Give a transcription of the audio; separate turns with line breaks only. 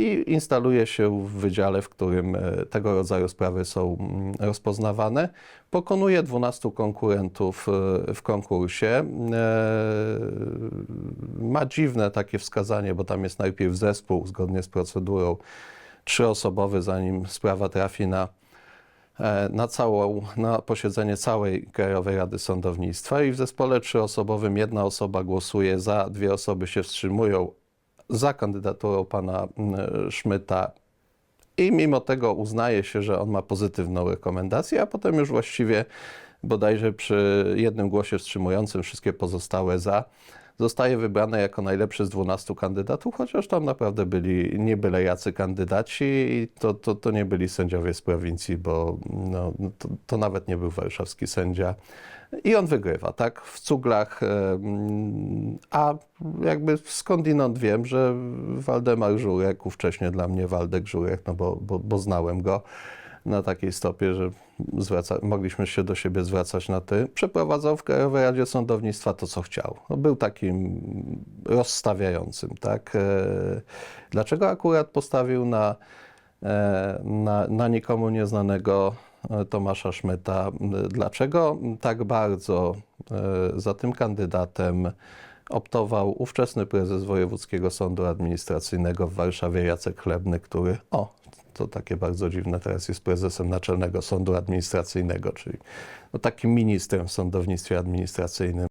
i instaluje się w wydziale, w którym e, tego rodzaju sprawy są mm, rozpoznawane. Pokonuje 12 konkurentów e, w konkursie. E, Ma dziwne takie wskazanie, bo tam jest najpierw zespół zgodnie z procedurą trzyosobowy, zanim sprawa trafi na na, całą, na posiedzenie całej Krajowej Rady Sądownictwa i w zespole trzyosobowym jedna osoba głosuje za, dwie osoby się wstrzymują za kandydaturą pana mm, Szmyta. I mimo tego uznaje się, że on ma pozytywną rekomendację, a potem już właściwie bodajże przy jednym głosie wstrzymującym wszystkie pozostałe za zostaje wybrany jako najlepszy z 12 kandydatów, chociaż tam naprawdę byli nie byle jacy kandydaci i to, to, to nie byli sędziowie z prowincji, bo no, to, to nawet nie był warszawski sędzia. I on wygrywa, tak, w cuglach, a jakby skądinąd wiem, że Waldemar Żurek, ówcześnie dla mnie Waldek Żurek, no bo, bo, bo znałem go na takiej stopie, że zwraca, mogliśmy się do siebie zwracać na ty, przeprowadzał w Krajowej Radzie Sądownictwa to, co chciał. No, był takim rozstawiającym, tak. E, Dlaczego akurat postawił na, e, na, na nikomu nieznanego e, Tomasza Szmyta? Dlaczego tak bardzo za tym kandydatem optował ówczesny prezes Wojewódzkiego Sądu Administracyjnego w Warszawie Jacek Chlebny, który, o, to takie bardzo dziwne, teraz jest prezesem Naczelnego Sądu Administracyjnego, czyli no, takim ministrem w sądownictwie administracyjnym.